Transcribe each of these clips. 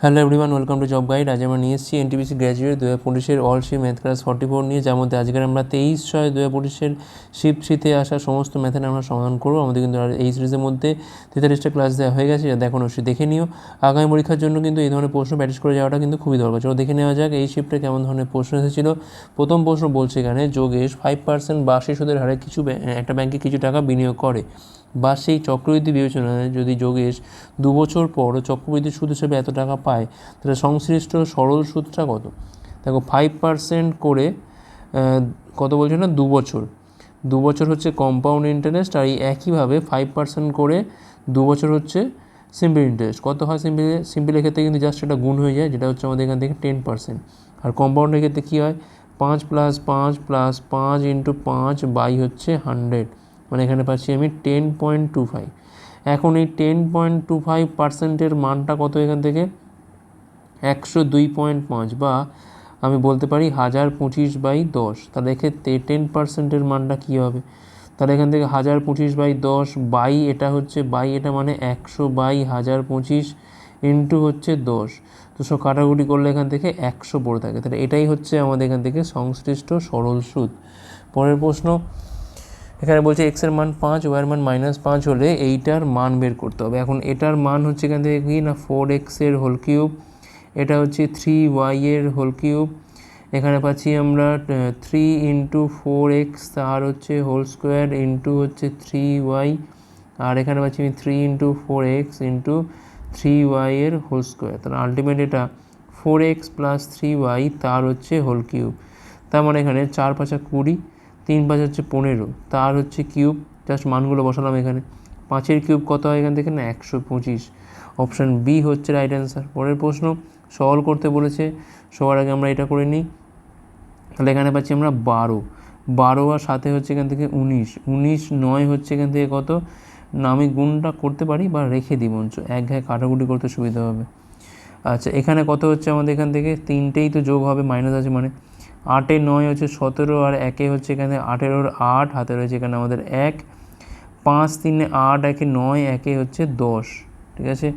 Hello everyone welcome to job guide আজ আমরা নিয়ে এসেছি এনটিপিসি গ্র্যাজুয়েট দু হাজার পঁচিশের all shift math class forty four নিয়ে, যার মধ্যে আজকের আমরা তেইশ ছয় দু হাজার পঁচিশের শিপ শীতে আসা সমস্ত ম্যাথের আমরা সমাধান করব। আমাদের কিন্তু আর এই সিরিজের মধ্যে তেতাল্লিশটা ক্লাস দেওয়া হয়ে গেছে যা দেখুন অবশ্যই দেখে নিও। আগামী পরীক্ষার জন্য কিন্তু এই ধরনের প্রশ্ন প্র্যাকটিস করে যাওয়াটা কিন্তু খুবই দরকার। চলো দেখে নেওয়া যাক এই শিফটে কেমন ধরনের প্রশ্ন এসেছিল। প্রথম প্রশ্ন বলছে এখানে, যোগেশ ফাইভ পার্সেন্ট বার্ষিক সুদের হারে কিছু একটা ব্যাংকে কিছু টাকা বিনিয়োগ করে। বা সেই চক্রবৃদ্ধি বিবেচনায় যদি যোগেশ দু বছর পর চক্রবৃদ্ধি সুদ হিসেবে এত টাকা পায়, তাহলে সংশ্লিষ্ট সরল সুদটা কত? দেখো ফাইভ পার্সেন্ট করে কত বলছো না? দু বছর। দু বছর হচ্ছে কম্পাউন্ড ইন্টারেস্ট আর এই একইভাবে ফাইভ পার্সেন্ট করে দু বছর হচ্ছে সিম্পল ইন্টারেস্ট কত হয় সিম্পল সিম্পলের ক্ষেত্রে কিন্তু জাস্ট এটা গুণ হয়ে যায়, যেটা হচ্ছে আমাদের এখান থেকে টেন পার্সেন্ট আর কম্পাউন্ডের ক্ষেত্রে কী হয়? পাঁচ প্লাস পাঁচ প্লাস পাঁচ ইন্টু পাঁচ বাই হচ্ছে হান্ড্রেড মানে এখানে পাচ্ছি আমি টেন পয়েন্ট টু ফাইভ এখন এই টেন পয়েন্ট টু ফাইভ পার্সেন্টের মানটা কত এখান থেকে? একশো দুই পয়েন্ট পাঁচ বা আমি বলতে পারি হাজার পঁচিশ বাই দশ। তাহলে এক্ষেত্রে টেন পার্সেন্টের মানটা কী হবে? তাহলে এখান থেকে হাজার পঁচিশ বাই দশ বাই এটা হচ্ছে, বাই এটা মানে একশো বাই হাজার পঁচিশ ইন্টু হচ্ছে দশ। সব কাটাকুটি করলে এখান থেকে একশো পড়ে থাকে। তাহলে এটাই হচ্ছে আমাদের এখান থেকে সংশ্লিষ্ট সরল সুদ। পরের প্রশ্ন এখানে বলছে এক্সের মান পাঁচ ওয়ার মান মাইনাস পাঁচ হলে এইটার মান বের করতে হবে। এখন এটার মান হচ্ছে এখান থেকে কি না? ফোর এক্সের হোল কিউব এটা হচ্ছে থ্রি ওয়াই এর হোল কিউব এখানে পাচ্ছি আমরা থ্রি ইন্টু ফোর এক্স আর হচ্ছে হোল স্কোয়ার ইন্টু হচ্ছে থ্রি ওয়াই আর এখানে পাচ্ছি আমি three into four x into three y এর হোল স্কোয়ার তাহলে আলটিমেট এটা four x plus three y তার হচ্ছে হোল কিউব তার মানে এখানে চার পাঁচা কুড়ি। তিন পাঁচ হচ্ছে পনেরো, তার হচ্ছে কিউব জাস্ট মানগুলো বসালাম এখানে। পাঁচের কিউব কত হয় এখান থেকে? না, একশো পঁচিশ। অপশান বি হচ্ছে রাইট অ্যান্সার পরের প্রশ্ন সলভ করতে বলেছে সবার আগে আমরা এটা করে নিই। তাহলে এখানে পাচ্ছি আমরা বারো। বারো আর সাথে হচ্ছে এখান থেকে উনিশ। উনিশ নয় হচ্ছে এখান থেকে কত? না, আমি গুণটা করতে পারি বা রেখে দিই মঞ্চ। এক ঘায়ে কাটাকুটি করতে সুবিধা হবে। আচ্ছা এখানে কত হচ্ছে আমাদের এখান থেকে? তিনটেই তো যোগ হবে মাইনাস আছে মানে। আটে নয় হচ্ছে সতেরো আর একে হচ্ছে এখানে আঠেরোর আট, হাতে রয়েছে এখানে আমাদের এক। পাঁচ, তিনে আট, একে নয়, একে হচ্ছে দশ, ঠিক আছে?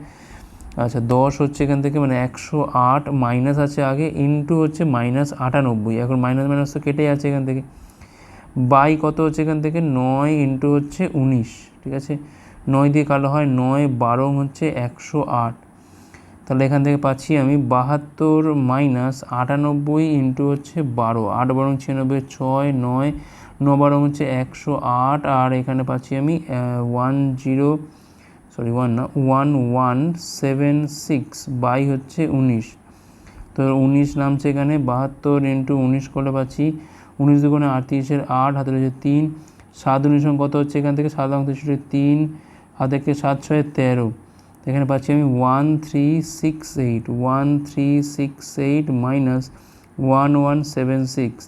আচ্ছা দশ হচ্ছে এখান থেকে মানে একশো আট মাইনাস আছে আগে, ইন্টু হচ্ছে মাইনাস আটানব্বই। এখন মাইনাস মাইনাস তো কেটে আছে এখান থেকে। বাই কত হচ্ছে এখান থেকে? নয় ইন্টু হচ্ছে উনিশ, ঠিক আছে? নয় দিয়ে কালো হয় নয়, বারো হচ্ছে একশো আট। তাহলে এখান থেকে পাচ্ছি আমি বাহাত্তর মাইনাস আটানব্বই ইন্টু হচ্ছে বারো। আট বারো ছিয়ানব্বই, ছয়, নয়, ন বারো হচ্ছে একশো আট। আর এখানে পাচ্ছি আমি ওয়ান জিরো সরি ওয়ান না one one seven six by হচ্ছে উনিশ। তো উনিশ নামছে এখানে, বাহাত্তর ইন্টু উনিশ করলে পাচ্ছি উনিশ দুগুণে আটত্রিশের আট হাতে রয়েছে তিন। সাত উনিশ কত হচ্ছে এখান থেকে? সাত অঙ্ক তিন। হাতে সাত, ছয়, তেরো। এখানে পাচ্ছি আমি one three six eight one three six eight minus one one seven six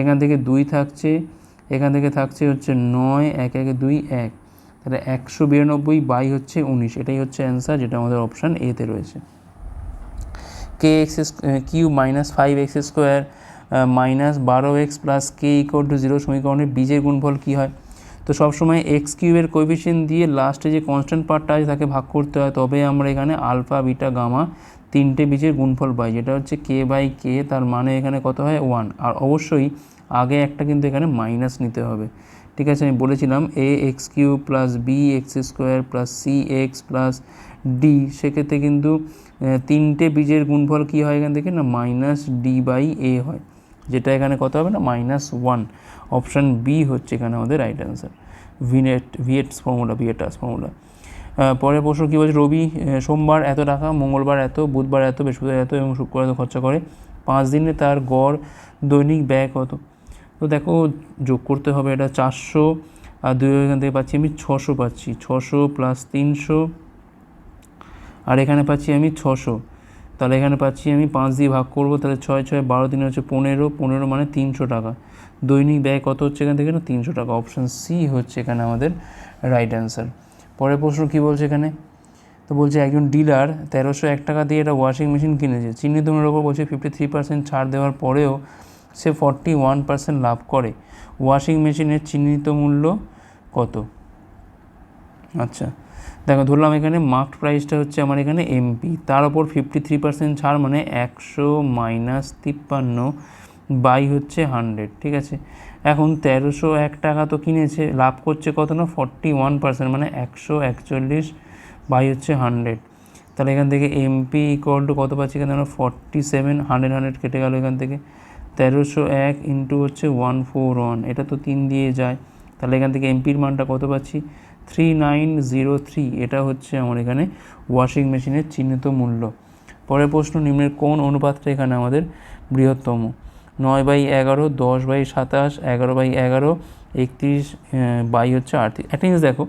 এখান থেকে দুই থাকছে, এখান থেকে থাকছে হচ্ছে নয়, এক এক, দুই, এক। তাহলে একশো বিরানব্বই বাই হচ্ছে উনিশ। এটাই হচ্ছে অ্যান্সার যেটা আমাদের অপশান এতে রয়েছে। K x cube minus five x square minus বারো x plus k equal to zero সমীকরণের বীজের গুণফল কী হয়? তো সবসময় এক্স কিউবের কোএফিসিয়েন্ট দিয়ে লাস্টে যে কনস্ট্যান্ট পার্টটা আছে তাকে ভাগ করতে হয় তবে আমরা এখানে আলফা বিটা গামা তিনটে বীজের গুণফল পাই, যেটা হচ্ছে কে বাই কে তার মানে এখানে কত হয়? ওয়ান আর অবশ্যই আগে একটা কিন্তু এখানে মাইনাস নিতে হবে। ঠিক আছে, আমি বলেছিলাম a x cube plus b x square plus c x plus d সেক্ষেত্রে কিন্তু তিনটে বীজের গুণফল কী হয় এখান থেকে? না মাইনাস ডি বাই এ হয়, যেটা এখানে কত হবে? না মাইনাস ওয়ান অপশান বি হচ্ছে এখানে আমাদের রাইট অ্যান্সার ভিনেট ভিএটস ফর্মুলা ভিএটাস ফর্মুলা পরের প্রশ্ন কী বলছে? রবি সোমবার এত টাকা, মঙ্গলবার এত, বুধবার এত, বৃহস্পতিবার এত এবং শুক্রবার এত খরচা করে। পাঁচ দিনে তার গড় দৈনিক ব্যয় কত? তো দেখো, যোগ করতে হবে এটা চারশো, আর দুই এখান থেকে পাচ্ছি আমি ছশো পাচ্ছি। ছশো প্লাস তিনশো, আর এখানে পাচ্ছি আমি ছশো। তাহলে এখানে পাচ্ছি আমি পাঁচ দিয়ে ভাগ করব, তাহলে ছয় ছয়, বারো দিনে হচ্ছে পনেরো। পনেরো মানে তিনশো টাকা। দৈনিক ব্যয় কত হচ্ছে এখান থেকে? না তিনশো টাকা। অপশান সি হচ্ছে এখানে আমাদের রাইট অ্যান্সার পরের প্রশ্ন কী বলছে এখানে? তো বলছে, একজন ডিলার তেরোশো এক টাকা দিয়ে একটা ওয়াশিং মেশিন কিনেছে। চিহ্নিত মূল্যের ওপর বলছে ফিফটি থ্রি পার্সেন্ট ছাড় দেওয়ার পরেও সে ফর্টি ওয়ান পার্সেন্ট লাভ করে। ওয়াশিং মেশিনের চিহ্নিত মূল্য কত? আচ্ছা দেখো, ধরলাম এখানে মার্কড প্রাইসটা হচ্ছে আমার এখানে এমপি তার ওপর ফিফটি থ্রি পার্সেন্ট ছাড় মানে একশো মাইনাস তিপ্পান্ন বাই হচ্ছে হান্ড্রেড, ঠিক আছে? এখন তেরোশো এক টাকা তো কিনেছে, লাভ করছে কত না? ফর্টি ওয়ান পার্সেন্ট মানে একশো একচল্লিশ বাই হচ্ছে হান্ড্রেড। তাহলে এখান থেকে এমপি ইকুয়াল টু কত পাচ্ছি এখানে? আমরা ফর্টি সেভেন, হান্ড্রেড হান্ড্রেড কেটে গেল এখান থেকে। তেরোশো এক ইন্টু হচ্ছে ওয়ান ফোর ওয়ান, এটা তো তিন দিয়ে যায়। তাহলে এখান থেকে এমপির মানটা কত পাচ্ছি? থ্রি নাইন জিরো থ্রি, এটা হচ্ছে আমার এখানে ওয়াশিং মেশিনের চিহ্নিত মূল্য। পরের প্রশ্ন, নিম্নের কোন অনুপাতটা এখানে আমাদের বৃহত্তম? নয় বাই এগারো, দশ বাই সাতাশ, এগারো বাই এগারো, একত্রিশ বাই হচ্ছে আটত্রিশ। একটা দেখো,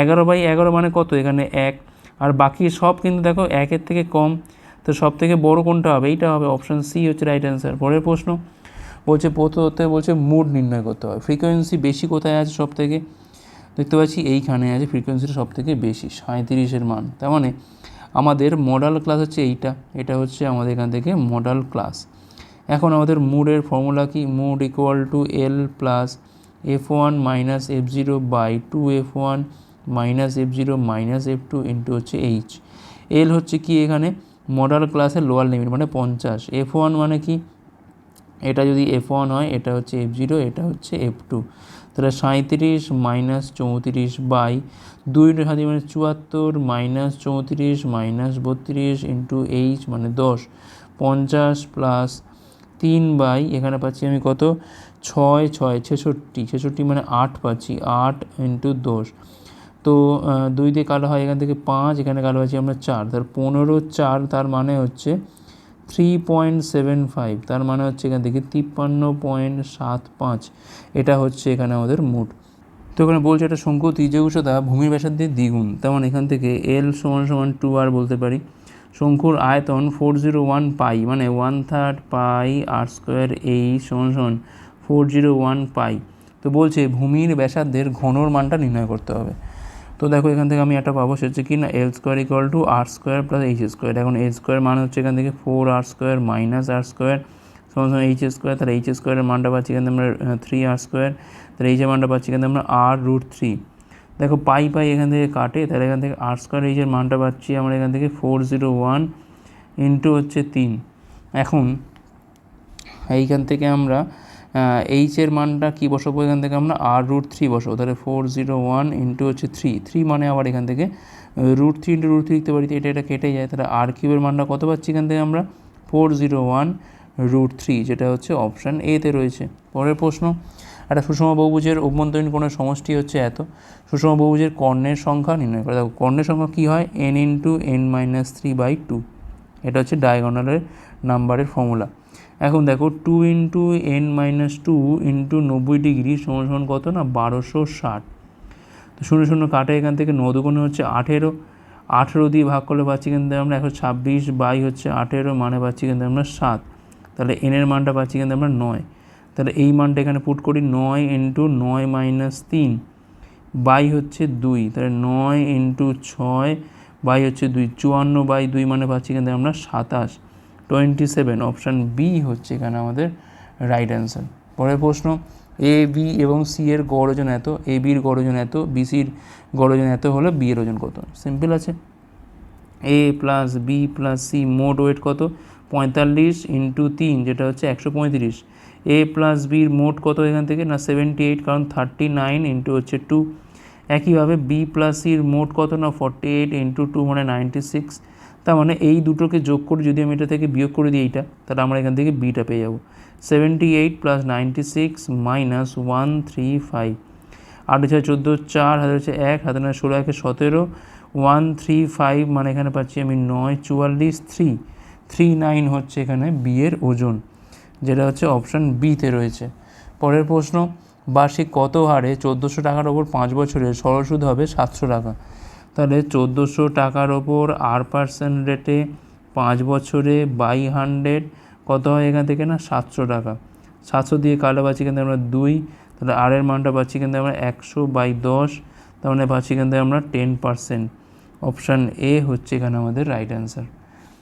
এগারো বাই এগারো মানে কত? এখানে এক। আর বাকি সব কিন্তু দেখো একের থেকে কম। তো সব থেকে বড় কোনটা হবে? এইটা হবে অপশান সি হচ্ছে রাইট অ্যান্সার পরের প্রশ্ন বলছে প্রথমতে বলছে মুড নির্ণয় করতে হবে। ফ্রিকোয়েন্সি বেশি কোথায় আছে সব থেকে দেখতে পাচ্ছি এইখানে আছে ফ্রিকোয়েন্সিটা সব থেকে বেশি সাঁত্রিশের মান। তার মানে আমাদের মডাল ক্লাস হচ্ছে এইটা। এটা হচ্ছে আমাদের এখান থেকে মডাল ক্লাস এখন আমাদের মুডের ফর্মুলা কি? Mode equal to l plus f one minus f zero by two f one minus f zero minus f two into হচ্ছে এইচ এল হচ্ছে কি এখানে? মডাল ক্লাসের লোয়ার লিমিট মানে পঞ্চাশ। এফ ওয়ান মানে কি? এটা যদি এফ ওয়ান হয়, এটা হচ্ছে এফ জিরো এটা হচ্ছে এফ টু তাহলে সাঁত্রিশ মাইনাস চৌত্রিশ বাই দুই হাতে মানে চুয়াত্তর মাইনাস চৌত্রিশ মাইনাস বত্রিশ ইন্টু এইচ মানে দশ। পঞ্চাশ প্লাস তিন বাই, এখানে পাচ্ছি আমি কত? ছয় ছয়, ছেষট্টি। ছেষট্টি মানে আট পাচ্ছি, আট ইন্টু দশ। তো দুই দিয়ে কালো হয় এখান থেকে পাঁচ, এখানে কালো পাচ্ছি আমরা চার। তার পনেরো চার, তার মানে হচ্ছে থ্রি পয়েন্ট সেভেন ফাইভ, তার মানে হচ্ছে এখান থেকে তিপ্পান্ন পয়েন্ট সাত পাঁচ। এটা হচ্ছে এখানে আমাদের মুড তো এখানে বলছে এটা শঙ্কু ত্রিজোগ উচ্চতা ভূমির ব্যাসার্ধের দ্বিগুণ তেমন এখান থেকে এল সমান সমান টু আর বলতে পারি। শঙ্কুর আয়তন ফোর জিরো ওয়ান পাই মানে one third pi r square এই সমান সমান ফোর জিরো ওয়ান পাই তো বলছে ভূমির ব্যাসার্ধের ঘনর মানটা নির্ণয় করতে হবে। তো দেখো এখান থেকে আমি একটা পাবো সে হচ্ছে কি না l square equal to r square plus h square এখন এল স্কোয়ার মান হচ্ছে এখান থেকে four r square minus r square সমান সমান এইচ স্কোয়ার তাহলে এইচ স্কোয়ারের মানটা পাচ্ছি এখান আমরা থ্রি আর স্কোয়ার তাহলে এইচের মানটা পাচ্ছি এখান আমরা আর রুট থ্রি দেখো পাই পাই এখান থেকে কাটে, তাহলে এখান থেকে আর স্কোয়ার এইচের মানটা পাচ্ছি আমরা এখান থেকে ফোর জিরো ওয়ান ইন্টু হচ্ছে তিন। এখন এইখান থেকে আমরা এইচের মানটা কী বসাবো? এখান থেকে আমরা আর রুট থ্রি বসাবো। তাহলে ফোর জিরো ওয়ান ইন্টু হচ্ছে থ্রি থ্রি মানে আবার এখান থেকে root three into root three লিখতে পারি এটা এটা কেটে যায়। তাহলে আর কিউবের মানটা কত পাচ্ছি এখান থেকে আমরা? Four zero one root three যেটা হচ্ছে অপশান এতে রয়েছে। পরের প্রশ্ন একটা সুষম বহুভুজের অভ্যন্তরীণ কোণের সমষ্টি হচ্ছে এত। সুষম বহুভুজের কর্ণের সংখ্যা নির্ণয় করে দেখো, কর্ণের সংখ্যা কী হয়? N into n minus three by two এটা হচ্ছে ডায়াগোনালের নাম্বারের ফর্মুলা এখন দেখো two into n minus two into নব্বই ডিগ্রি সমান কত না? বারোশো ষাট। তো শূন্য শূন্য কাটে এখান থেকে নদুগুণে হচ্ছে আঠেরো। আঠেরো দিয়ে ভাগ করলে পাচ্ছি কিন্তু আমরা একশো ছাব্বিশ বাই হচ্ছে আঠেরো মানে পাচ্ছি কিন্তু আমরা সাত। তাহলে এনের মানটা পাচ্ছি কিন্তু আমরা নয়। তাহলে এই মানটা এখানে পুট করি নয় ইন্টু নয় মাইনাস তিন, বাই হচ্ছে দুই, তাহলে নয় ইন্টু ছয়, বাই হচ্ছে দুই, চুয়ান্ন বাই দুই মানে পাচ্ছি কিন্তু আমরা সাতাশ টোয়েন্টি সেভেন অপশান বি হচ্ছে এখানে আমাদের রাইট অ্যান্সার পরের প্রশ্ন এ বি এবং সি এর গড় ওজন এত এ বির গড় ওজন এত বিসির গড় ওজন এত হলে বি এর ওজন কত? সিম্পল আছে। A plus b plus c মোট ওয়েট কত? পঁয়তাল্লিশ ইন্টু তিন, যেটা হচ্ছে একশো পঁয়ত্রিশ। এ প্লাস বির মোট কত এখান থেকে? না সেভেন্টি এইট কারণ থার্টি নাইন ইন্টু হচ্ছে টু একইভাবে বি প্লাস সির মোট কত? না ফর্টি এইট ইন্টু টু মানে নাইনটি সিক্স তার মানে এই দুটোকে যোগ করে যদি আমি এটা থেকে বিয়োগ করে দিই এইটা, তাহলে আমরা এখান থেকে বিটা পেয়ে যাব। Seventy eight plus ninety six minus one three five আট ছয় চোদ্দ, চার হাজার হচ্ছে এক, হাতে নয় ষোলো, একে সতেরো। ওয়ান থ্রি ফাইভ মানে এখানে পাচ্ছি আমি নয়, চুয়াল্লিশ থ্রি থ্রি নাইন হচ্ছে এখানে বিয়ের ওজন। যেটা হচ্ছে অপশান বিতে রয়েছে। পরের প্রশ্ন, বার্ষিক কত হারে চোদ্দোশো টাকার ওপর পাঁচ বছরে সরল সুদ হবে সাতশো টাকা? তাহলে চোদ্দোশো টাকার ওপর আর পার্সেন্ট রেটে পাঁচ বছরে বাই হান্ড্রেড কত হয় এখান থেকে না? সাতশো টাকা। সাতশো দিয়ে কালো পাচ্ছি কিন্তু আমরা দুই, তাহলে আরের মানটা পাচ্ছি কিন্তু আমরা একশো বাই দশ, তার মানে পাচ্ছি কিন্তু আমরা টেন পার্সেন্ট অপশান এ হচ্ছে এখানে আমাদের রাইট অ্যান্সার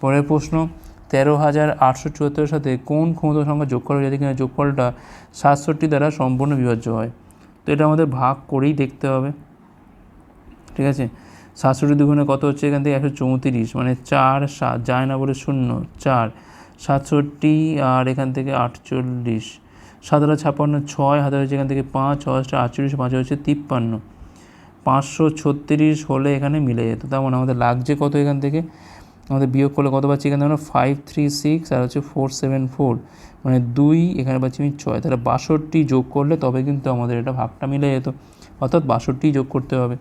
পরের প্রশ্ন তেরো হাজার আটশো চুয়াত্তরের সাথে কোন ক্ষমতা সংখ্যা যোগ করা যদি কিনা, যোগফলটা সাতষট্টি দ্বারা সম্পূর্ণ বিভাজ্য হয়। তো এটা আমাদের ভাগ করেই দেখতে হবে। ঠিক আছে? সাতষট্টি দুগুণে কত হচ্ছে এখান থেকে? একশো চৌত্রিশ মানে চার সাত, যায় না বলে শূন্য, চার। সাতষট্টি আর এখান থেকে আটচল্লিশ। সাত হাজার ছাপ্পান্ন, ছয় হাজার হচ্ছে এখান থেকে পাঁচ, ছয় হাজার আটচল্লিশ, পাঁচ হচ্ছে তিপ্পান্ন। পাঁচশো ছত্রিশ হলে এখানে মিলে যেত। তার মানে আমাদের লাগছে কত এখান থেকে? আমাদের বিয়োগ করলে কত পাচ্ছি এখানে ফাইভ থ্রি সিক্স আর হচ্ছে ফোর সেভেন ফোর মানে দুই, এখানে পাচ্ছি আমি ছয়। তাহলে বাষট্টি যোগ করলে তবে কিন্তু আমাদের এটা ভাগটা মিলে যেত। অর্থাৎ বাষট্টি যোগ করতে হবে।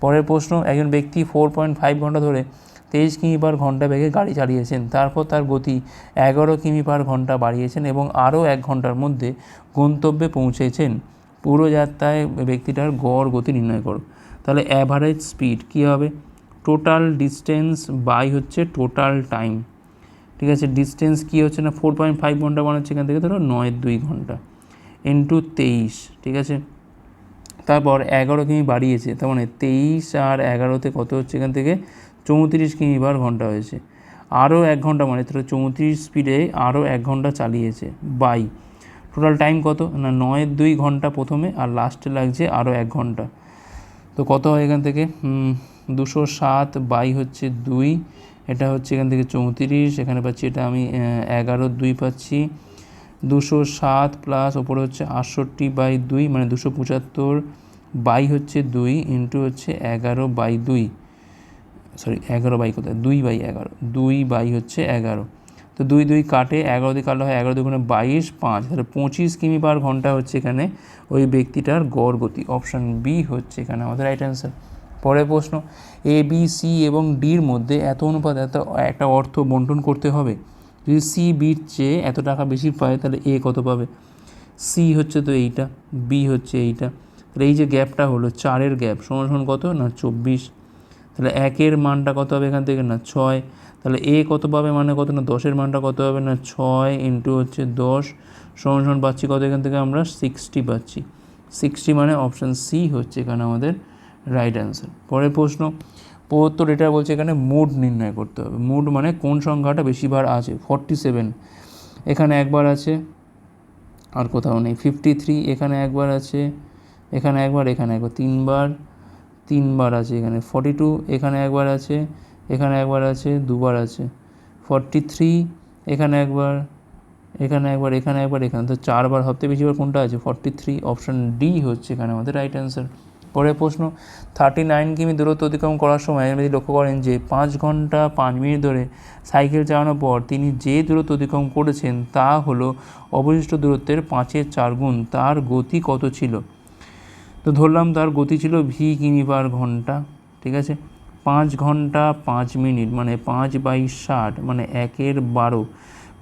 পরের প্রশ্ন, একজন ব্যক্তি ফোর পয়েন্ট ফাইভ ঘণ্টা ধরে তেইশ কিমি পার ঘণ্টা বেগে গাড়ি চালিয়েছেন। তারপর তার গতি এগারো কিমি পার ঘণ্টা বাড়িয়েছেন এবং আরও এক ঘণ্টার মধ্যে গন্তব্যে পৌঁছেছেন। পুরো যাত্রায় ব্যক্তিটার গড় গতি নির্ণয় করো। তাহলে অ্যাভারেজ স্পিড কী হবে? টোটাল ডিস্টেন্স বাই হচ্ছে টোটাল টাইম। ঠিক আছে, ডিস্টেন্স কী হচ্ছে না? ফোর পয়েন্ট ফাইভ ঘণ্টা বানাচ্ছে এখান থেকে ধরো নয় দুই ঘণ্টা ইন্টু তেইশ, ঠিক আছে? তারপর এগারো কিমি বাড়িয়েছে, তার মানে তেইশ আর এগারোতে কত হচ্ছে এখান থেকে? চৌত্রিশ কিমি বার ঘণ্টা হয়েছে। আরও এক ঘণ্টা মানে তাহলে চৌত্রিশ স্পিডে আরও এক ঘণ্টা চালিয়েছে, বাই। টোটাল টাইম কত? না নয়ের দুই ঘণ্টা প্রথমে আর লাস্টে লাগছে আরও এক ঘণ্টা। তো কত হয় এখান থেকে? দুশো সাত বাই হচ্ছে দুই। এটা হচ্ছে এখান থেকে চৌত্রিশ, এখানে পাচ্ছি এটা আমি এগারো, দুই পাচ্ছি। দুশো সাত প্লাস ওপরে হচ্ছে আটষট্টি বাই দুই মানে দুশো পঁচাত্তর বাই হচ্ছে দুই ইন্টু হচ্ছে এগারো বাই দুই। সরি এগারো বাই কোথায়? দুই বাই এগারো, দুই বাই হচ্ছে এগারো। তো দুই দুই কাটে, এগারো দিয়ে কাটলে হয় এগারো দুগুণে বাইশ, পাঁচ। তাহলে পঁচিশ কিমি পার ঘণ্টা হচ্ছে এখানে ওই ব্যক্তিটার গড় গতি। অপশান বি হচ্ছে এখানে আমাদের রাইট অ্যান্সার পরের প্রশ্ন এ বি সি এবং ডির মধ্যে এত অনুপাত, এত একটা অর্থ বন্টন করতে হবে। যদি সি বির চেয়ে এত টাকা বেশি পায়, তাহলে এ কত পাবে? সি হচ্ছে তো এইটা বি হচ্ছে এইটা। তাহলে এই যে গ্যাপটা হলো, চারের গ্যাপ, সমান কত? না, চব্বিশ। তাহলে একের মানটা কত হবে এখান থেকে? না, ছয়। তাহলে এ কত পাবে মানে কত? না, দশের মানটা কত হবে? না, ছয় ইন্টু হচ্ছে দশ। সমান সমান পাচ্ছি কত এখান থেকে? আমরা সিক্সটি পাচ্ছি। সিক্সটি মানে অপশান সি হচ্ছে এখানে আমাদের রাইট অ্যান্সার পরের প্রশ্ন, পঁয়াত্তর এটা বলছে এখানে মুড নির্ণয় করতে হবে। মুড মানে কোন সংখ্যাটা বেশিবার আছে? ফর্টি সেভেন এখানে একবার আছে, আর কোথাও নেই। ফিফটি থ্রি এখানে একবার আছে, এখানে একবার এখানে একবার, তিনবার তিনবার আছে এখানে। ফর্টি টু এখানে একবার আছে, এখানে একবার আছে, দুবার আছে। ফর্টি থ্রি এখানে একবার এখানে একবার এখানে একবার, এখানে। তো চারবার সবথেকে বেশিবার কোনটা আছে? ফর্টি থ্রি অপশান ডি হচ্ছে এখানে আমাদের রাইট অ্যান্সার পরের প্রশ্ন থার্টি নাইন কিমি দূরত্ব অতিক্রম করার সময় যদি লক্ষ্য করেন যে পাঁচ ঘণ্টা পাঁচ মিনিট ধরে সাইকেল চালানোর পর তিনি যে দূরত্ব অতিক্রম করেছেন তা হলো অবশিষ্ট দূরত্বের পাঁচের চার গুণ, তার গতি কত ছিল? তো ধরলাম তার গতি ছিল ভি কিমি পার ঘণ্টা, ঠিক আছে? পাঁচ ঘণ্টা পাঁচ মিনিট মানে পাঁচ বাই ষাট মানে একের বারো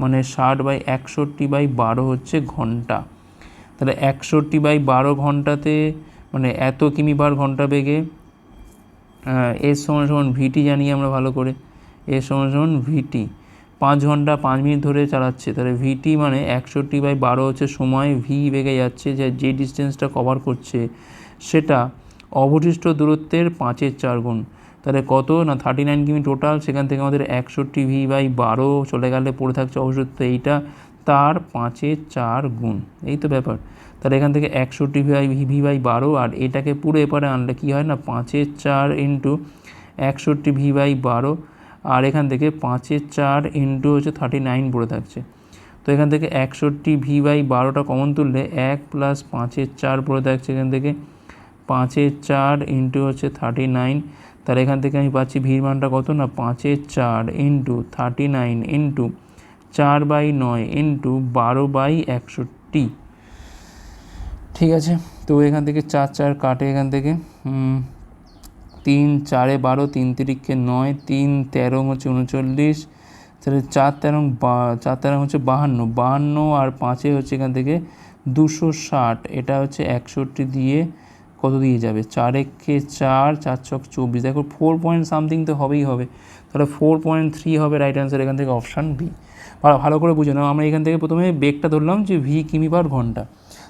মানে ষাট বাই একষট্টি বাই বারো হচ্ছে ঘণ্টা। তাহলে একষট্টি বাই বারো ঘন্টাতে মানে এত কিমি পার ঘণ্টা বেগে এর সমান সমান ভিটি জানি আমরা ভালো করে, এর সমান সমান ভিটি পাঁচ ঘণ্টা, পাঁচ মিনিট ধরে চালাচ্ছে, তাহলে ভিটি মানে একষট্টি বাই বারো হচ্ছে সময় ভি বেগে যাচ্ছে, যে যে ডিস্টেন্সটা কভার করছে, সেটা অবশিষ্ট দূরত্বের পাঁচের চার গুণ। তাহলে কত? না থার্টি নাইন কিমি টোটাল সেখান থেকে আমাদের একষট্টি ভি বাই বারো চলে গেলে পড়ে থাকছে অবশিষ্ট এইটা, তার পাঁচের চার গুণ। এই তো ব্যাপার। তাহলে এখান থেকে একষট্টি বাই ভি বাই বারো, আর এটাকে পুরো এপারে আনলে কী হয় না পাঁচের চার ইন্টু একষট্টি ভি বাই বারো, আর এখান থেকে পাঁচের চার ইন্টু হচ্ছে থার্টি নাইন পড়ে থাকছে। তো এখান থেকে একষট্টি ভি বাই বারোটা কমন তুললে এক প্লাস পাঁচের চার পড়ে থাকছে এখান থেকে। পাঁচের চার ইন্টু হচ্ছে থার্টি নাইন, তাহলে এখান থেকে আমি পাচ্ছি ভির মানটা কত না পাঁচের চার ইন্টু থার্টি নাইন ইন্টু চার বাই নয় ইন্টু বারো বাই একষট্টি। ঠিক আছে, তো এখান থেকে চার চার কাটে এখান থেকে। তিন চারে বারো, তিন তিরিখকে নয়, তিন তেরো হচ্ছে উনচল্লিশ, তাহলে চার তেরো চার তেরো হচ্ছে বাহান্ন বাহান্ন আর পাঁচে হচ্ছে এখান থেকে দুশো ষাট, এটা হচ্ছে একষট্টি দিয়ে কত দিয়ে যাবে? চার একে চার চার ছক চব্বিশ, দেখো ফোর পয়েন্ট সামথিং তো হবেই হবে, তাহলে ফোর পয়েন্ট থ্রি হবে রাইট অ্যান্সার এখান থেকে অপশান বি ভালো করে বুঝে নাও, আমরা এখান থেকে প্রথমে বেগটা ধরলাম যে ভি কিমি পার ঘণ্টা।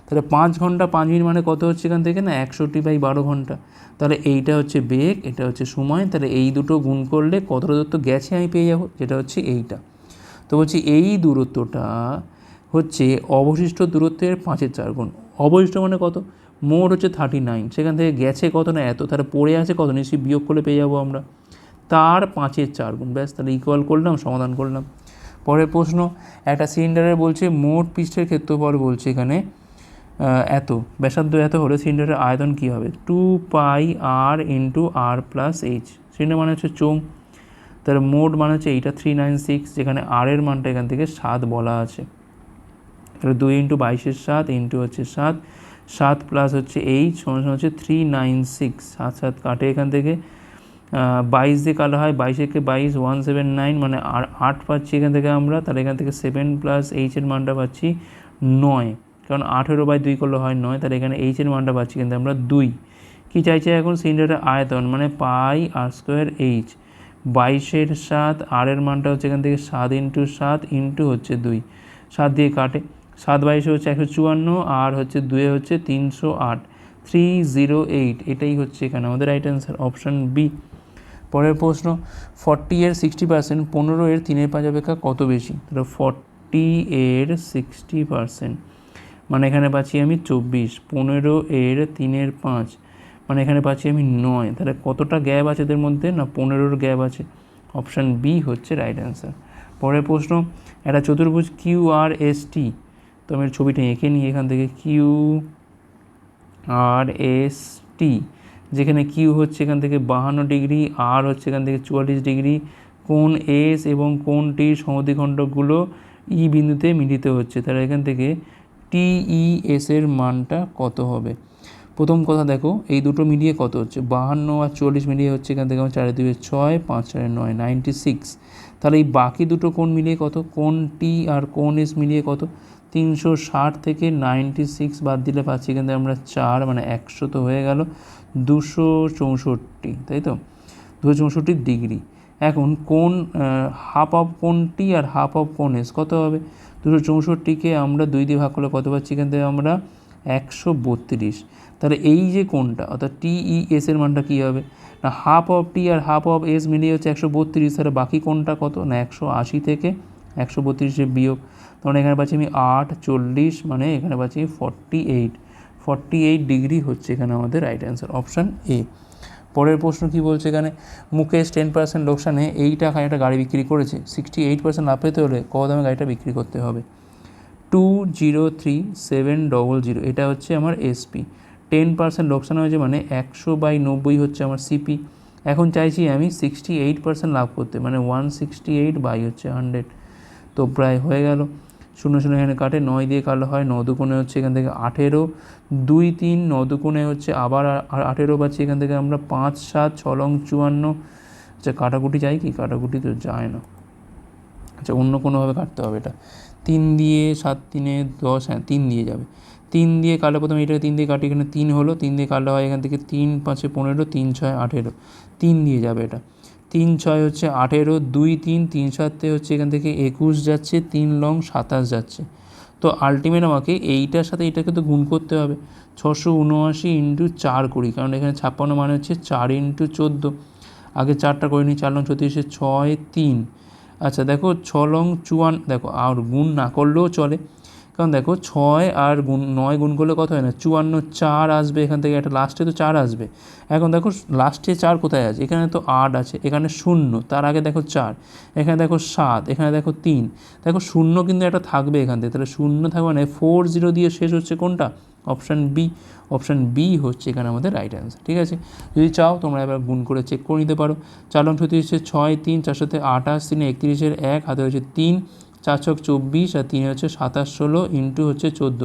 তাহলে পাঁচ ঘণ্টা, পাঁচ মিনিট মানে কত হচ্ছে এখান থেকে? না, একষট্টি বাই বারো ঘণ্টা। তাহলে এইটা হচ্ছে বেগ, এটা হচ্ছে সময়। তাহলে এই দুটো গুণ করলে কতটা দূরত্ব? গেছে, আমি পেয়ে যাব। যেটা হচ্ছে এইটা। তো বলছি এই দূরত্বটা হচ্ছে অবশিষ্ট দূরত্বের পাঁচের চার গুণ। অবশিষ্ট মানে কত? মোট হচ্ছে থার্টি নাইন সেখান থেকে গেছে কত না এত? তাহলে পড়ে আছে কত? নিশ্চয়ই বিয়োগ করলে পেয়ে যাব আমরা। তার পাঁচের চার গুণ। ব্যাস, তাহলে ইকুয়াল করলাম, সমাধান করলাম। পরের প্রশ্ন, একটা সিলিন্ডারের বলছে মোট পৃষ্ঠের ক্ষেত্রফল বলছে এখানে। এত, ব্যাসার্ধ এত হলে সিলিন্ডারের আয়তন কী হবে? Two pi r into r plus h cylinder মানে হচ্ছে চোং তাহলে মোড মানে হচ্ছে এইটা থ্রি নাইন সিক্স যেখানে আর এর মানটা এখান থেকে সাত বলা আছে। তাহলে দুই ইন্টু বাইশের সাত ইন্টু হচ্ছে সাত। সাত প্লাস হচ্ছে এইচ সমান হচ্ছে থ্রি নাইন সিক্স সাত সাত কাটে এখান থেকে। বাইশ দিয়ে কালো হয়, বাইশ একে বাইশ ওয়ান সেভেন নাইন মানে আর আট পাচ্ছি এখান থেকে আমরা। তাহলে এখান থেকে সেভেন প্লাস এইচের মানটা পাচ্ছি নয়। কারণ আঠেরো বাই দুই করলে হয় নয়, তাহলে এখানে এইচের মানটা পাচ্ছি কিন্তু আমরা দুই। কী চাইছে এখন? সিলিন্ডারের আয়তন মানে পাই আর স্কোয়ার এইচ বাইশের সাত আরের মানটা হচ্ছে এখান থেকে সাত ইন্টু সাত ইন্টু হচ্ছে দুই। সাত দিয়ে কাটে। সাত বাইশে হচ্ছে একশো চুয়ান্ন, আর হচ্ছে দুয়ে হচ্ছে তিনশো আট। থ্রি জিরো এইট এটাই হচ্ছে এখানে আমাদের রাইট অ্যান্সার অপশান বি পরের প্রশ্ন ফর্টি এর সিক্সটি পার্সেন্ট পনেরো এর তিনের পাঁচ অপেক্ষা কত বেশি? তাহলে ফর্টি এর সিক্সটি পার্সেন্ট মানে এখানে পাচ্ছি আমি চব্বিশ, পনেরো এর তিনের পাঁচ মানে এখানে পাচ্ছি আমি নয়। তাহলে কতটা গ্যাপ আছে এদের মধ্যে? না পনেরোর গ্যাপ আছে? অপশান বি হচ্ছে রাইট অ্যান্সার পরের প্রশ্ন, একটা চতুর্ভুজ কিউ আর এস টি তো আমি ছবিটা এঁকে নিই এখান থেকে। কিউ আর এস টি যেখানে কিউ হচ্ছে এখান থেকে বাহান্ন ডিগ্রি আর হচ্ছে এখান থেকে চুয়াল্লিশ ডিগ্রি। কোন এস এবং কোন টির সমদ্বিখণ্ডকগুলো ই বিন্দুতে মিলিত হচ্ছে? তাহলে এখান থেকে টিই এস এর মানটা কত হবে? প্রথম কথা দেখো, এই দুটো মিলিয়ে কত হচ্ছে? বাহান্ন আর চুয়াল্লিশ মিলিয়ে হচ্ছে এখান থেকে আমার চারে দুয়ে ছয়, পাঁচ চারে নয় নাইনটি সিক্স তাহলে এই বাকি দুটো কোণ মিলিয়ে কত? কোন টি আর কোন এস মিলিয়ে কত? তিনশো ষাট থেকে নাইনটি সিক্স বাদ দিলে পাচ্ছি থেকে আমরা চার মানে একশো তো হয়ে গেল, দুশো চৌষট্টি, তাই তো? দুশো চৌষট্টি ডিগ্রি। এখন কোন হাফ অফ কোনটি আর হাফ অফ কোন এস কত হবে? দুশো চৌষট্টিকে আমরা দুই দিয়ে ভাগ করলে কত পাচ্ছি এখান থেকে আমরা? একশো বত্রিশ। তাহলে এই যে কোনটা অর্থাৎ টিই এস এর মানটা কী হবে? না, হাফ অফ টি আর হাফ অফ এস মিলিয়ে হচ্ছে একশো বত্রিশ, তাহলে বাকি কোনটা কত? না, একশো আশি থেকে একশো বত্রিশের বিয়োগ। তখন এখানে পাচ্ছি আমি আট, চল্লিশ মানে এখানে পাচ্ছি forty eight forty eight degree হচ্ছে এখানে আমাদের রাইট অ্যান্সার অপশান এ পরের প্রশ্ন কি বলছে এখানে? মুকেশ টেন পার্সেন্ট লোকসানে এই টাকায় একটা গাড়ি বিক্রি করেছে। সিক্সটি এইট পার্সেন্ট লাভ পেতে হলে কত দামে গাড়িটা বিক্রি করতে হবে? Two zero three seven double zero এটা হচ্ছে আমার এসপি টেন পার্সেন্ট লোকসান হয়েছে মানে একশো বাই নব্বই হচ্ছে আমার সিপি এখন চাইছি আমি সিক্সটি এইট পার্সেন্ট লাভ করতে মানে ওয়ান সিক্সটি এইট বাই হচ্ছে হান্ড্রেড তো প্রায় হয়ে গেল। শূন্য শূন্য এখানে কাটে, নয় দিয়ে কাটলে হয় ন হচ্ছে এখান থেকে আঠেরো, দুই তিন ন দুকোণে হচ্ছে আবার আঠেরো পাচ্ছি এখান থেকে আমরা পাঁচ সাত ছলং চুয়ান্ন। আচ্ছা কাটাকুটি যায় কি? কাটাকুটি তো যায় না। আচ্ছা অন্য কোনোভাবে কাটতে হবে এটা। তিন দিয়ে সাত তিনে দশ হ্যাঁ তিন দিয়ে যাবে। তিন দিয়ে কাটলে প্রথমে এটাকে তিন দিয়ে কাটি, এখানে তিন হলো। তিন দিয়ে কাটলে হয় এখান থেকে তিন পাঁচে পনেরো, তিন ছয় আঠেরো। তিন দিয়ে যাবে এটা। তিন ছয় হচ্ছে আঠেরো, দুই তিন তিন সাতে হচ্ছে এখান থেকে একুশ যাচ্ছে, তিন লং সাতাশ যাচ্ছে। তো আলটিমেট আমাকে এইটার সাথে এটাকে তো গুণ করতে হবে। ছশো উনআশি ইন্টু চার করি কারণ এখানে ছাপ্পান্ন মানে হচ্ছে চার ইন্টু চোদ্দ। আগে চারটা করে নিই, চার লং ছত্রিশে ছয় তিন। আচ্ছা দেখো, ছ লং চুয়ান, দেখো, আর গুণ না করলেও চলে। কারণ দেখো ছয় আর গুণ, নয় গুণ করলে কত হয় না? চুয়ান্ন চার আসবে এখান থেকে, একটা লাস্টে তো চার আসবে। এখন দেখো লাস্টে চার কোথায় আছে? এখানে তো আট আছে, এখানে শূন্য, তার আগে দেখো চার, এখানে দেখো সাত, এখানে দেখো তিন। দেখো শূন্য কিন্তু একটা থাকবে এখান থেকে, তাহলে শূন্য থাকবে মানে ফোর জিরো দিয়ে শেষ হচ্ছে কোনটা? অপশান বি অপশান বি হচ্ছে এখানে আমাদের রাইট অ্যান্সার ঠিক আছে? যদি চাও তোমরা এবার গুণ করে চেক করে নিতে পারো। চার লং হচ্ছে ছয়, তিন চার সাথে আঠাশ, তিনে একত্রিশের এক, হাতে হচ্ছে তিন চার ছক চব্বিশ আর তিনে হচ্ছে সাতাশ ষোলো ইন্টু হচ্ছে চোদ্দ।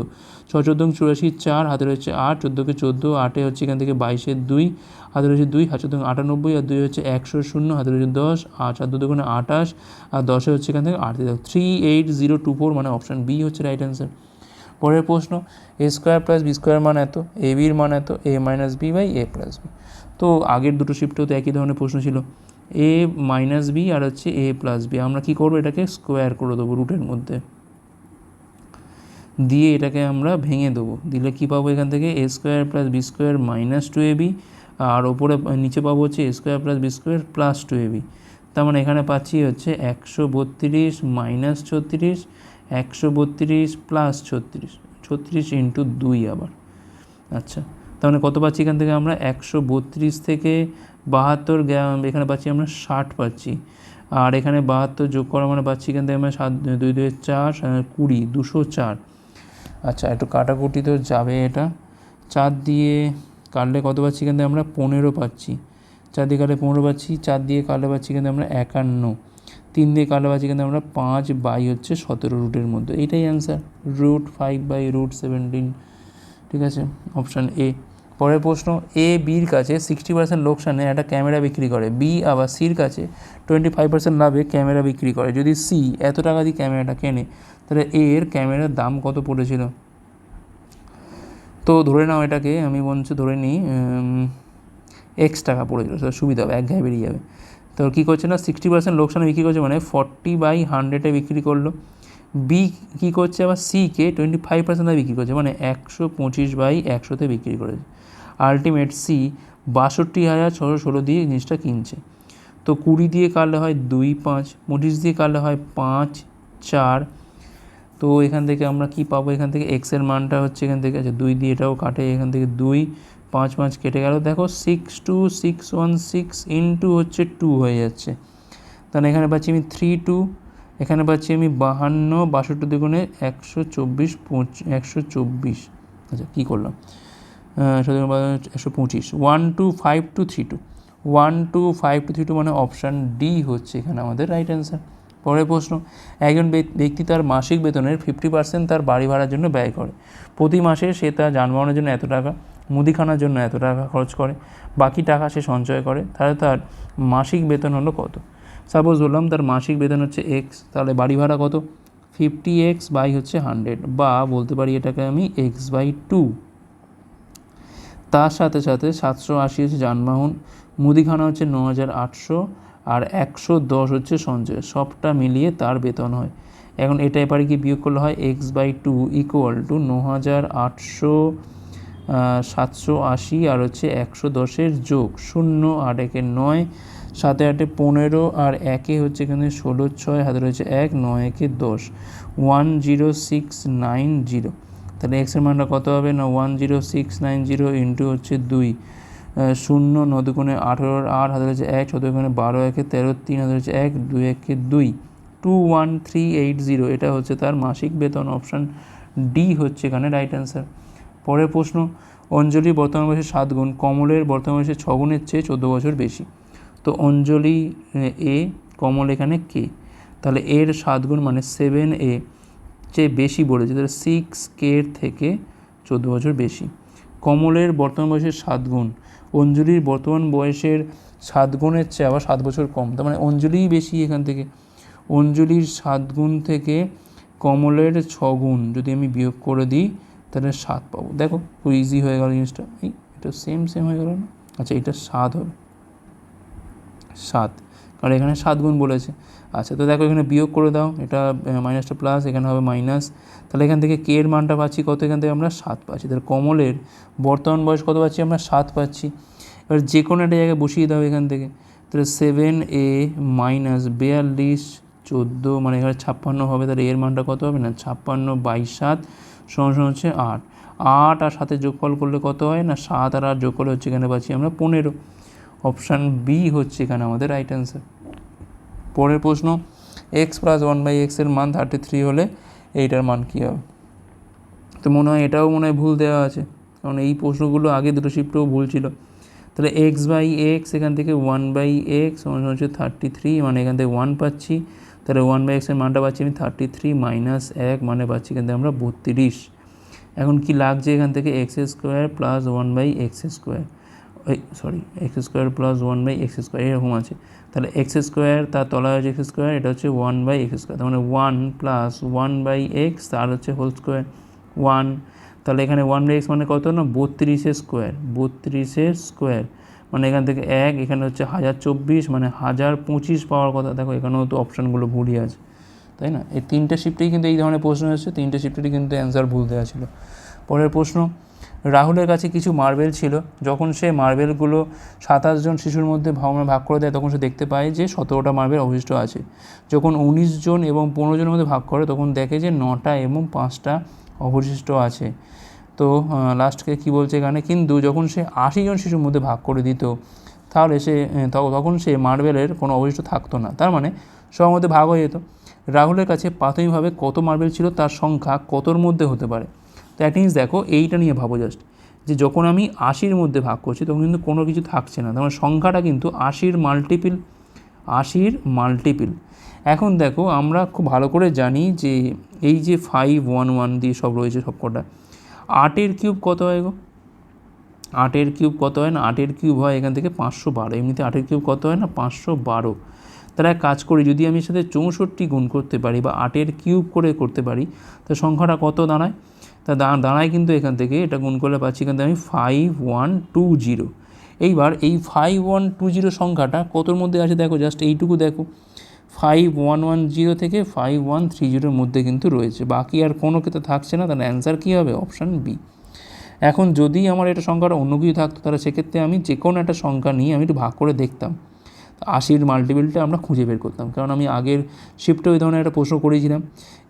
ছ চোদ্দ চুরাশি, চার হাতে রয়েছে আট চোদ্দোকে চোদ্দ, আটে হচ্ছে এখান থেকে বাইশের দুই, হাতে রয়েছে দুই হাত চোদ্দ আটানব্বই আর দুই হচ্ছে একশো শূন্য, হাতে রয়েছে দশ আর চার দুটো কোনো আঠাশ আর দশে হচ্ছে এখান থেকে আট দেখো three eight zero two four মানে অপশান বি হচ্ছে রাইট অ্যান্সার। পরের প্রশ্ন, a square plus b square মান এত, এ বির মান এত, a minus b by a plus b. তো আগের দুটো শিফটেও তো একই ধরনের প্রশ্ন ছিল। এ মাইনাস বি আর হচ্ছে এ প্লাস বি আমরা কী করব? এটাকে স্কোয়ার করে দেবো রুটের মধ্যে। দিয়ে এটাকে আমরা ভেঙে দেবো। দিলে কী পাবো এখান থেকে? A square plus b square minus two a b আর ওপরে, নিচে পাবো হচ্ছে a square plus b square plus two a b তার মানে এখানে পাচ্ছি হচ্ছে একশো বত্রিশ মাইনাস ছত্রিশ, একশো বত্রিশ প্লাস ছত্রিশ। ছত্রিশ ইন্টু দুই আবার। আচ্ছা তার মানে কত পাচ্ছি এখান থেকে আমরা? একশো বত্রিশ থেকে বাহাত্তর এখানে পাচ্ছি আমরা ষাট পাচ্ছি। আর এখানে বাহাত্তর যোগ করা মানে পাচ্ছি এখান থেকে আমরা সাত, দুই দুই, চার কুড়ি, দুশো চার। আচ্ছা একটু কাটাকুটি তো যাবে এটা। চার দিয়ে কাটলে কত পাচ্ছি এখান থেকে আমরা পনেরো পাচ্ছি। চার দিয়ে কাটলে পনেরো পাচ্ছি, চার দিয়ে কাটলে পাচ্ছি কিন্তু আমরা একান্ন। তিন দিয়ে কাটলে পাচ্ছি কিন্তু আমরা পাঁচ বাই হচ্ছে সতেরো রুটের মধ্যে। এটাই answer root five by root seventeen ঠিক আছে অপশান এ পরের প্রশ্ন এ বির কাছে সিক্সটি পার্সেন্ট লোকসানে একটা ক্যামেরা বিক্রি করে। বি আবার সির কাছে টোয়েন্টি ফাইভ পার্সেন্ট লাভে ক্যামেরা বিক্রি করে। যদি সি এত টাকা দিয়ে ক্যামেরাটা কেনে, তাহলে এ এর ক্যামেরার দাম কত পড়েছিল? তো ধরে নাও এটাকে, আমি বলছি ধরে নিই এক্স টাকা পড়েছিল, সেটা সুবিধা হবে, এক ঘায়ে বেরিয়ে যাবে। তো কী করছে না সিক্সটি পার্সেন্ট লোকসানে বিক্রি করছে মানে ফর্টি বাই হান্ড্রেডে বিক্রি করল। বি কী করছে, আবার সিকে টোয়েন্টি ফাইভ পার্সেন্টে বিক্রি করছে মানে একশো পঁচিশ বাই একশোতে বিক্রি করেছে। আলটিমেট সি বাষট্টি হাজার ছশো ষোলো দিয়ে জিনিসটা কিনছে। তো কুড়ি দিয়ে কাটলে হয় দুই পাঁচ, পঁচিশ দিয়ে কাটলে হয় পাঁচ, চার। তো এখান থেকে আমরা কি পাবো? এখান থেকে এক্সের মানটা হচ্ছে এখান থেকে আচ্ছা দুই দিয়ে এটাও কাটে, এখান থেকে দুই, পাঁচ পাঁচ কেটে গেল। দেখো six two six one six into হচ্ছে টু হয়ে যাচ্ছে। তাহলে এখানে পাচ্ছি আমি থ্রি টু এখানে পাচ্ছি আমি বাহান্ন, বাষট্টি দুগুণে একশো চব্বিশ, পঁচ, একশো চব্বিশ। আচ্ছা কী করলাম? একশো পঁচিশ। One two five two three two one two five two three two মানে অপশান ডি হচ্ছে এখানে আমাদের রাইট অ্যান্সার পরের প্রশ্ন, একজন ব্যক্তি তার মাসিক বেতনের ফিফটি পার্সেন্ট তার বাড়ি ভাড়ার জন্য ব্যয় করে। প্রতি মাসে সে তার যানবাহনের জন্য এত টাকা, মুদিখানার জন্য এত টাকা খরচ করে, বাকি টাকা সে সঞ্চয় করে, তাহলে তার মাসিক বেতন হলো কত? সাপোজ বললাম তার মাসিক বেতন হচ্ছে এক্স তাহলে বাড়ি ভাড়া কত? ফিফটি এক্স বাই হচ্ছে হান্ড্রেড বা বলতে পারি এটাকে আমি এক্স বাই টু তার সাথে সাথে সাতশো আশি হচ্ছে যানবাহন মুদিখানা হচ্ছে ন হাজার আটশো আর একশো দশ হচ্ছে সঞ্চয় সবটা মিলিয়ে তার বেতন হয়। এখন এটা এবারে কি বিয়োগ করলে হয়? X by two equal to ন হাজার আটশো সাতশো আশি আর হচ্ছে একশো দশের যোগ শূন্য আট একে নয়, সাতে আটে পনেরো আর একে হচ্ছে এখানে ষোলো ছয়, হাতে রয়েছে এক, নয় একে দশ। One zero six nine zero তাহলে এক্সের মানটা কত হবে? না one zero six nine zero into হচ্ছে দুই। শূন্য নদুগুণে আঠেরোর আট হাতে রয়েছে এক চোদ্দোগুণে বারো একে তেরো, তিন হাতে রয়েছে এক, দুই একে দুই। Two one three eight zero এটা হচ্ছে তার মাসিক বেতন অপশান ডি হচ্ছে এখানে রাইট অ্যান্সার পরের প্রশ্ন, অঞ্জলি বর্তমান বয়সে সাত গুণ, কমলের বর্তমান বয়সে ছ গুণের চেয়ে চোদ্দ বছর বেশি। তো অঞ্জলি, এ, কমল এখানে কে? তাহলে এর সাত গুণ মানে সেভেন এ চেয়ে বেশি বলেছে তাহলে সিক্স কে থেকে চোদ্দ বছর বেশি। কমলের বর্তমান বয়সের সাত গুণ, অঞ্জলির বর্তমান বয়সের সাত গুণের চেয়ে আবার সাত বছর কম, তার মানে অঞ্জলিই বেশি এখান থেকে। অঞ্জলির সাত গুণ থেকে কমলের ছ গুণ যদি আমি বিয়োগ করে দিই, তাহলে সাত পাবো। দেখো, খুব ইজি হয়ে গেল জিনিসটা। এই, এটা সেম সেম হয়ে গেল না? আচ্ছা এটা সাত হবে। সাত। কারণ এখানে সাত গুণ বলেছে। আচ্ছা তো দেখো এখানে বিয়োগ করে দাও, এটা মাইনাসটা প্লাস এখানে হবে মাইনাস তাহলে এখান থেকে কে এর মানটা পাচ্ছি কত? এখান থেকে আমরা সাত পাচ্ছি। তাহলে কমলের বর্তমান বয়স কত পাচ্ছি? আমরা সাত পাচ্ছি। এবার যে কোনো একটা জায়গায় বসিয়ে দাও এখান থেকে। তাহলে সেভেন এ মাইনাস বিয়াল্লিশ চোদ্দ মানে এখানে ছাপ্পান্ন হবে, তাহলে এর মানটা কত হবে? না, ছাপ্পান্ন বাইশ সাত সমান হচ্ছে আট। আট আর সাথে যোগফল করলে কত হয়? না, সাত আর আট যোগ করলে হচ্ছে এখানে পাচ্ছি আমরা পনেরো। অপশান বি হচ্ছে এখানে আমাদের রাইট অ্যান্সার পরের প্রশ্ন এক্স প্লাস ওয়ান বাই এক্সের মান থার্টি থ্রি হলে এইটার মান কী হবে? তো মনে হয় এটাও মনে হয় ভুল দেওয়া আছে। কারণ এই প্রশ্নগুলো আগে দুটো শিফটেও ভুল ছিল। তাহলে এক্স বাই এক্স এখান থেকে ওয়ান বাই এক্স হচ্ছে থার্টি থ্রি মানে এখান থেকে ওয়ান পাচ্ছি। তাহলে ওয়ান বাই এক্সের মানটা পাচ্ছি আমি থার্টি থ্রি মাইনাস এক মানে পাচ্ছি এখান থেকে আমরা বত্রিশ। এখন কি লাগছে এখান থেকে x square plus one by x square sorry x square plus one by x square এরকম আছে। তাহলে এক্স স্কোয়ার তার তলায় হচ্ছে এক্স স্কোয়ার এটা হচ্ছে ওয়ান বাই এক্স স্কোয়ার তার মানে one plus one by x তার হচ্ছে হোল স্কোয়ার ওয়ান তাহলে এখানে ওয়ান বাই এক্স মানে কত? না বত্রিশের স্কোয়ার বত্রিশের স্কোয়ার মানে এখান থেকে এক, এখানে হচ্ছে হাজার চব্বিশ মানে হাজার পঁচিশ পাওয়ার কথা। দেখো, এখানেও তো অপশানগুলো ভুলই আছে, তাই না? এই তিনটে শিফটেই কিন্তু এই ধরনের প্রশ্ন এসেছে, তিনটে শিফটেরই কিন্তু অ্যান্সার ভুল দেওয়া ছিল। পরের প্রশ্ন রাহুলের কাছে কিছু মার্বেল ছিল। যখন সে মার্বেলগুলো সাতাশ জন শিশুর মধ্যে ভাবনা ভাগ করে দেয়, তখন সে দেখতে পায় যে সতেরোটা মার্বেল অবশিষ্ট আছে। যখন উনিশ জন এবং পনেরো জনের মধ্যে ভাগ করে, তখন দেখে যে নটা এবং পাঁচটা অবশিষ্ট আছে। তো লাস্টকে কী বলছে এখানে? কিন্তু যখন সে আশি জন শিশুর মধ্যে ভাগ করে দিত, তাহলে সে তখন সে মার্বেলের কোনো অবশিষ্ট থাকতো না। তার মানে সবার মধ্যে ভাগ হয়ে যেত। রাহুলের কাছে প্রাথমিকভাবে কত মার্বেল ছিল, তার সংখ্যা কতর মধ্যে হতে পারে? দ্যাট মিনস দেখো এইটা নিয়ে ভাবো জাস্ট যে যখন আমি আশির মধ্যে ভাগ করছি, তখন কিন্তু কোনো কিছু থাকছে না। তার মানে সংখ্যাটা কিন্তু আশির মাল্টিপিল আশির মাল্টিপিল এখন দেখো আমরা খুব ভালো করে জানি যে এই যে ফাইভ ওয়ান ওয়ান দিয়ে সব রয়েছে সব কটা, আটের কিউব কত হয় গো? আটের কিউব কত হয় না? আটের কিউব হয় এখান থেকে পাঁচশো বারো। এমনিতে আটের কিউব কত হয় না? পাঁচশো বারো। তারা এক কাজ করি, যদি আমি সাথে চৌষট্টি গুণ করতে পারি বা আটের কিউব করে করতে পারি তো সংখ্যাটা কত দাঁড়ায়? তা দাঁড়ায় কিন্তু এখান থেকে, এটা গুণ করলে পাচ্ছি এখান থেকে আমি ফাইভ ওয়ান টু জিরো এইবার এই ফাইভ ওয়ান টু জিরো সংখ্যাটা কতর মধ্যে আছে দেখো জাস্ট এইটুকু দেখো। ফাইভ ওয়ান ওয়ান জিরো থেকে ফাইভ ওয়ান থ্রি জিরোর মধ্যে কিন্তু রয়েছে। বাকি আর কোনো ক্ষেত্রে থাকছে না, তাহলে অ্যান্সার কী হবে? অপশান বি এখন যদি আমার এটা সংখ্যাটা অন্য কিছু থাকতো, তাহলে সেক্ষেত্রে আমি যে কোনো একটা সংখ্যা নিয়ে আমি একটু ভাগ করে দেখতাম। আশির মাল্টিপলটা আমরা খুঁজে বের করতাম। কারণ আমি আগের শিফটে ওই ধরনের একটা প্রশ্ন করেছিলাম।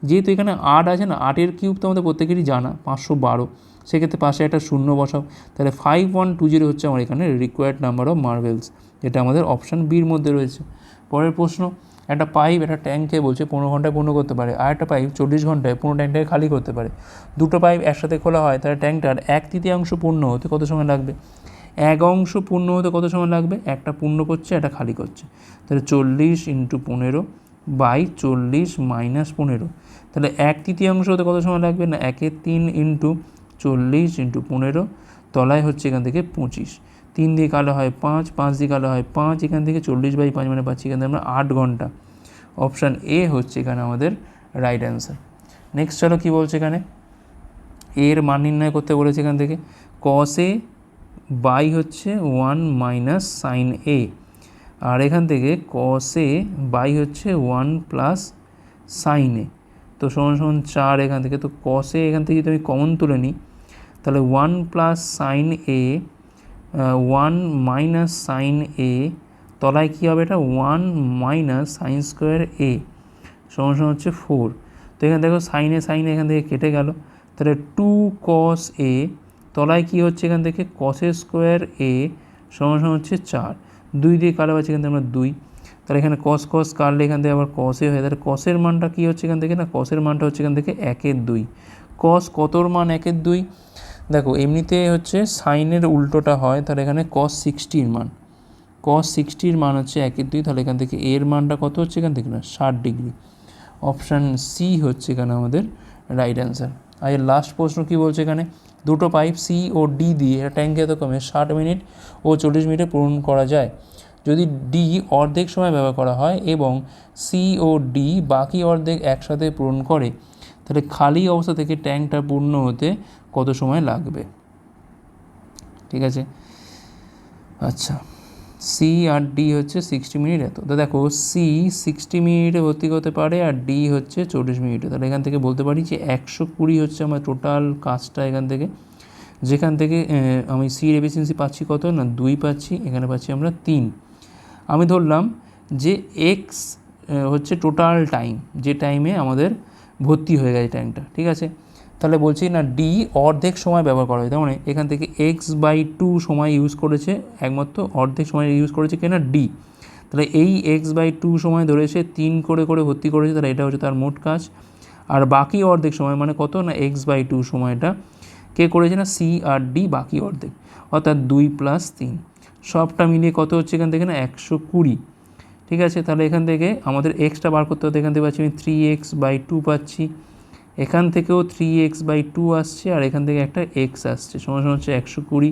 যেহেতু এখানে আট আছে না, আটের কিউব তো আমাদের প্রত্যেকেরই জানা, পাঁচশো বারো। সেক্ষেত্রে পাশে একটা শূন্য বসাও। তাহলে ফাইভ ওয়ান টু জিরো হচ্ছে আমার এখানে রিকোয়ার্ড নাম্বার অফ মার্বেলস যেটা আমাদের অপশান বির মধ্যে রয়েছে। পরের প্রশ্ন, একটা পাইপ একটা ট্যাঙ্কে বলছে পনেরো ঘন্টায় পূর্ণ করতে পারে। আর একটা পাইপ চল্লিশ ঘন্টায় পুরো ট্যাঙ্কটাকে খালি করতে পারে। দুটো পাইপ একসাথে খোলা হয়, তাহলে ট্যাঙ্কটার এক তৃতীয়াংশ পূর্ণ হতে কত সময় লাগবে? এক অংশ পূর্ণ হতে কত সময় লাগবে? একটা পূর্ণ করছে, একটা খালি করছে। তাহলে চল্লিশ ইন্টু পনেরো বাই চল্লিশ মাইনাস পনেরো। তাহলে এক তৃতীয়াংশ হতে কত সময় লাগবে? না একের তিন ইন্টু চল্লিশ ইন্টু পনেরো, তলায় হচ্ছে এখান থেকে পঁচিশ। তিন দিয়ে কালো হয় পাঁচ পাঁচ দিয়ে কালো হয় পাঁচ, এখান থেকে চল্লিশ বাই পাঁচ মানে পাচ্ছি এখান থেকে আমরা আট ঘণ্টা। অপশান এ হচ্ছে এখানে আমাদের রাইট অ্যান্সার নেক্সট চলো কী বলছে এখানে? এর মান নির্ণয় করতে বলেছে এখান থেকে। কস বাই হচ্ছে ওয়ান মাইনাস সাইন এ। আর এখান থেকে কস এ বাই হচ্ছে ওয়ান প্লাস সাইন এ। তো সমান সমান চার এখান থেকে, তো কস এ এখান থেকে যদি আমি কমন তুলে নিই, তাহলে one plus sine a one minus sine a, তলায় কী হবে এটা? One minus sine square a. সমান সমান হচ্ছে ফোর। তো এখানে দেখো সাইনে সাইনে এখান থেকে কেটে গেল। তাহলে টু কস এ তলায় কী হচ্ছে এখান থেকে? কসের স্কোয়ার এ সমান হচ্ছে চার। দুই দিয়ে কালো আছে এখান থেকে আমরা দুই। তাহলে এখানে কস কস কাটলে এখান থেকে আবার কসে হয়ে তাহলে কসের মানটা কী হচ্ছে এখান থেকে না? কসের মানটা হচ্ছে এখান থেকে একের দুই। কস কতর মান? একের দুই। দেখো, এমনিতে হচ্ছে সাইনের উল্টোটা হয়, তাহলে এখানে কস সিক্সটির মান। কস সিক্সটির মান হচ্ছে একের দুই, তাহলে এখান থেকে এর মানটা কত হচ্ছে এখান থেকে না? ষাট ডিগ্রি। অপশান সি হচ্ছে এখানে আমাদের রাইট অ্যান্সার আর এর লাস্ট প্রশ্ন কী বলছে এখানে? দুটো পাইপ সি ও ডি দিয়ে এটা ট্যাঙ্কে কমে ষাট মিনিট ও চল্লিশ মিনিটে পূরণ করা যায়। যদি ডি অর্ধেক সময় ব্যবহার করা হয় এবং সি ও ডি বাকি অর্ধেক একসাথে পূরণ করে, তাহলে খালি অবস্থা থেকে ট্যাঙ্কটা পূর্ণ হতে কত সময় লাগবে? ঠিক আছে? আচ্ছা। সি আর ডি হচ্ছে সিক্সটি মিনিট এত। তো দেখো সি সিক্সটি মিনিটে ভর্তি করতে পারে আর ডি হচ্ছে চল্লিশ মিনিটে তাহলে এখান থেকে বলতে পারি যে একশো কুড়ি হচ্ছে আমার টোটাল কাজটা এখান থেকে। যেখান থেকে আমি সির এফিসিয়েন্সি পাচ্ছি কত? না, দুই পাচ্ছি, এখানে পাচ্ছি আমরা তিন। আমি ধরলাম যে এক্স হচ্ছে টোটাল টাইম যে টাইমে আমাদের ভর্তি হয়ে গেছে ট্যাঙ্কটা ঠিক আছে? তাহলে বলছি না ডি অর্ধেক সময় ব্যবহার করা হয়, তার মানে এখান থেকে এক্স বাই টু সময় ইউজ করেছে, একমাত্র অর্ধেক সময় ইউজ করেছে কিনা ডি তাহলে এই এক্স বাই টু সময় ধরেছে, তিন করে করে ভর্তি করেছে, তাহলে এটা হচ্ছে তার মোট কাজ। আর বাকি অর্ধেক সময় মানে কত? না এক্স বাই টু সময়টা কে করেছে না? সি আর ডি বাকি অর্ধেক, অর্থাৎ দুই প্লাস তিন। সবটা মিলিয়ে কত হচ্ছে এখান থেকে না? একশো কুড়ি। ঠিক আছে, তাহলে এখান থেকে আমাদের এক্সটা বার করতে হতে এখান থেকে পাচ্ছি আমি থ্রি এক্স বাই টু পাচ্ছি। এখান থেকেও থ্রি এক্স বাই টু আসছে আর এখান থেকে একটা এক্স আসছে। সমান সমান হচ্ছে একশো কুড়ি।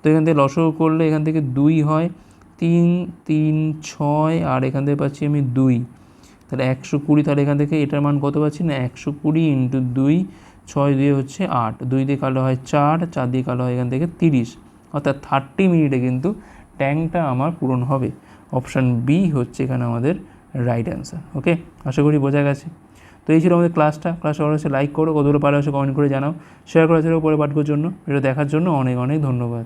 তো এখান থেকে লসও করলে এখান থেকে দুই হয়, তিন তিন, ছয় আর এখান থেকে পাচ্ছি আমি দুই। তাহলে একশো কুড়ি, তাহলে এখান থেকে এটার মান কত পাচ্ছি না? একশো কুড়ি ইন্টু দুই, ছয় দিয়ে হচ্ছে আট। দুই দিয়ে কালো হয় চার চার দিয়ে কালো হয় এখান থেকে তিরিশ। অর্থাৎ থার্টি মিনিটে কিন্তু ট্যাঙ্কটা আমার পূরণ হবে। অপশান বি হচ্ছে এখানে আমাদের রাইট অ্যান্সার ওকে আশা করি বোঝা গেছে। তো এই ছিল আমাদের ক্লাসটা ক্লাস অবশ্যই লাইক করো, কতগুলো পারে অবশ্যই কমেন্ট করে জানাও। শেয়ার করা ছিল পরে পাঠকের জন্য। এটা দেখার জন্য অনেক অনেক ধন্যবাদ।